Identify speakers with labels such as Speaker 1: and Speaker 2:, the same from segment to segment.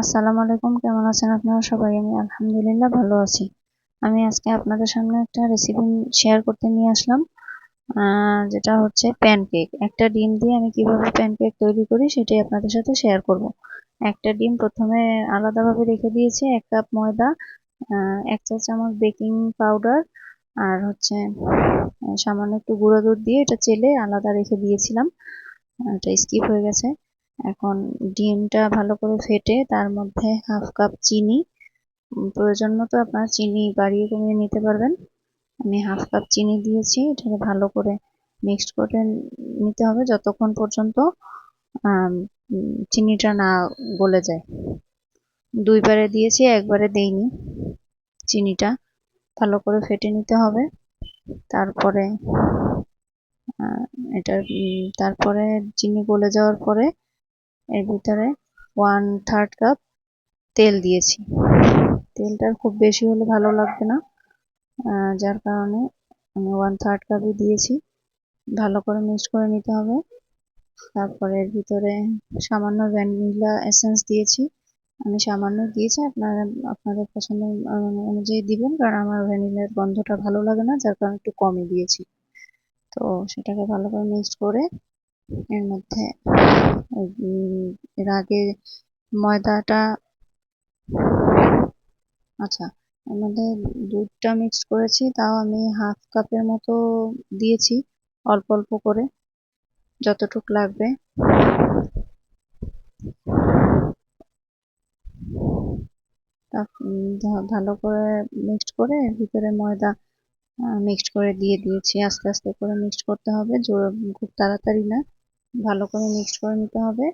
Speaker 1: আসসালামু আলাইকুম, কেমন আছেন আপনারা সবাই? আমি আলহামদুলিল্লাহ ভালো আছি। আমি আজকে আপনাদের সামনে একটা রেসিপি শেয়ার করতে নিয়ে আসলাম যেটা হচ্ছে প্যানকেক একটা ডিম দিয়ে আমি কীভাবে প্যানকেক তৈরি করি সেটাই আপনাদের সাথে শেয়ার করব। একটা ডিম প্রথমে আলাদাভাবে রেখে দিয়েছি, এক কাপ ময়দা এক চা চামচ বেকিং পাউডার আর হচ্ছে সামান্য একটু গুঁড়ো দুধ দিয়ে এটা চেলে আলাদা রেখে দিয়েছিলাম। এটা স্কিপ হয়ে গেছে। এখন ডিমটা ভালো করে ফেটে তার মধ্যে হাফ কাপ চিনি। প্রয়োজন মতো আপনার চিনি বাড়িয়ে কমিয়ে নিতে পারবেন। আমি হাফ কাপ চিনি দিয়েছি, এটাকে ভালো করে মিক্সড করে নিতে হবে যতক্ষণ পর্যন্ত চিনিটা না গলে যায়। দুইবারে দিয়েছি একবারে দেইনি। চিনিটা ভালো করে ফেটে নিতে হবে। তারপরে এটা তারপরে চিনি গলে যাওয়ার পরে এর ভিতরে ওয়ান থার্ড কাপ তেল দিয়েছি। তেলটা খুব বেশি হলে ভালো লাগবে না। যার কারণে আমি ওয়ান থার্ড কাপই দিয়েছি। ভালো করে মিক্স করে নিতে হবে। তারপরে এর ভিতরে সামান্য ভ্যানিলা এসেন্স দিয়েছি। আমি সামান্য দিয়েছি, আপনারা, আপনাদের পছন্দ অনুযায়ী দিবেন, কারণ আমার ভ্যানিলার গন্ধটা ভালো লাগে না, যার কারণে একটু কমই দিয়েছি। তো সেটাকে ভালো করে মিক্সড করে এর মধ্যে এর আগে ময়দাটা আচ্ছা এর মধ্যে দুধটা মিক্সড করেছি, তাও আমি হাফ কাপের মতো দিয়েছি, অল্প অল্প করে, যতটুক লাগবে। ভালো করে মিক্সড করে ভিতরে ময়দা মিক্সড করে দিয়ে দিয়েছি, আস্তে আস্তে করে মিক্সড করতে হবে, জোর, খুব তাড়াতাড়ি না। ভালো করে মিক্সড করে নিতে হবে।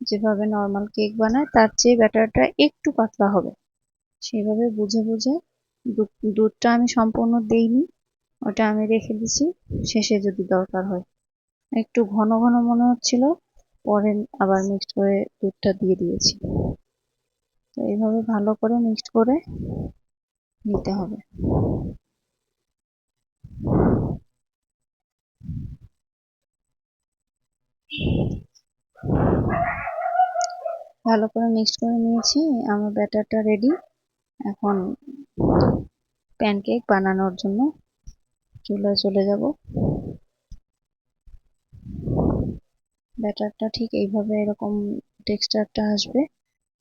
Speaker 1: যেভাবে নর্মাল কেক বানায়, তার চেয়ে ব্যাটারটা একটু পাতলা হবে। সেভাবে বুঝে বুঝে দুধটা আমি সম্পূর্ণ দেইনি, ওটা আমি রেখে দিছি, শেষে যদি দরকার হয়। একটু ঘন ঘন মনে হচ্ছিল, পরে আবার মিক্সড করে দুধটা দিয়ে দিয়েছি। তো এইভাবে ভালো করে মিক্সড করে নিতে হবে। ভালো করে মিক্সড করে নিয়েছি। আমার ব্যাটারটা রেডি এখন প্যানকেক বানানোর জন্য চুলায় চলে যাব। ব্যাটারটা ঠিক এইভাবে এরকম টেক্সচারটা আসবে।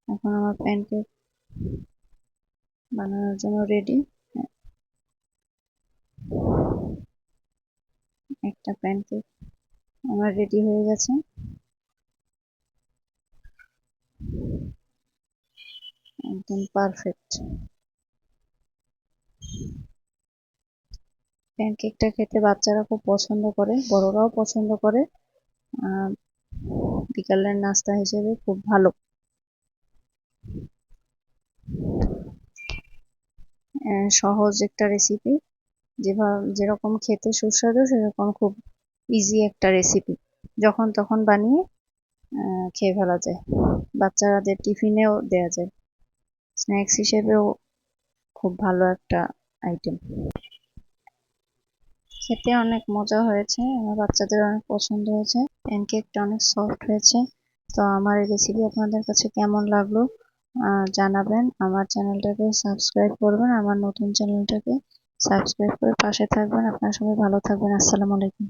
Speaker 1: এখন আমার প্যানকেক বানানোর জন্য রেডি একটা প্যানকেক আমার রেডি হয়ে গেছে। একদম পারফেক্ট প্যানকেকটা খেতে বাচ্চারা খুব পছন্দ করে, বড়রাও পছন্দ করে। বিকালের নাস্তা হিসেবে খুব ভালো। সহজ একটা রেসিপি যেভাবে যেরকম খেতে সুস্বাদু, সেরকম খুব ইজি একটা রেসিপি যখন তখন বানিয়ে খেয়ে ফেলা যায়। বাচ্চাদের টিফিনেও দেওয়া যায়। স্ন্যাক্স হিসেবেও খুব ভালো একটা আইটেম খেতে অনেক মজা হয়েছে, আমার বাচ্চাদের অনেক পছন্দ হয়েছে প্যানকেকটা অনেক সফট হয়েছে, তো আমার এই রেসিপি আপনাদের কাছে কেমন লাগল জানাবেন। আমার চ্যানেলটাকে সাবস্ক্রাইব করবেন, আমার নতুন চ্যানেলটাকে সাবস্ক্রাইব করে পাশে থাকবেন। আপনারা সবাই ভালো থাকবেন, আসসালামু আলাইকুম।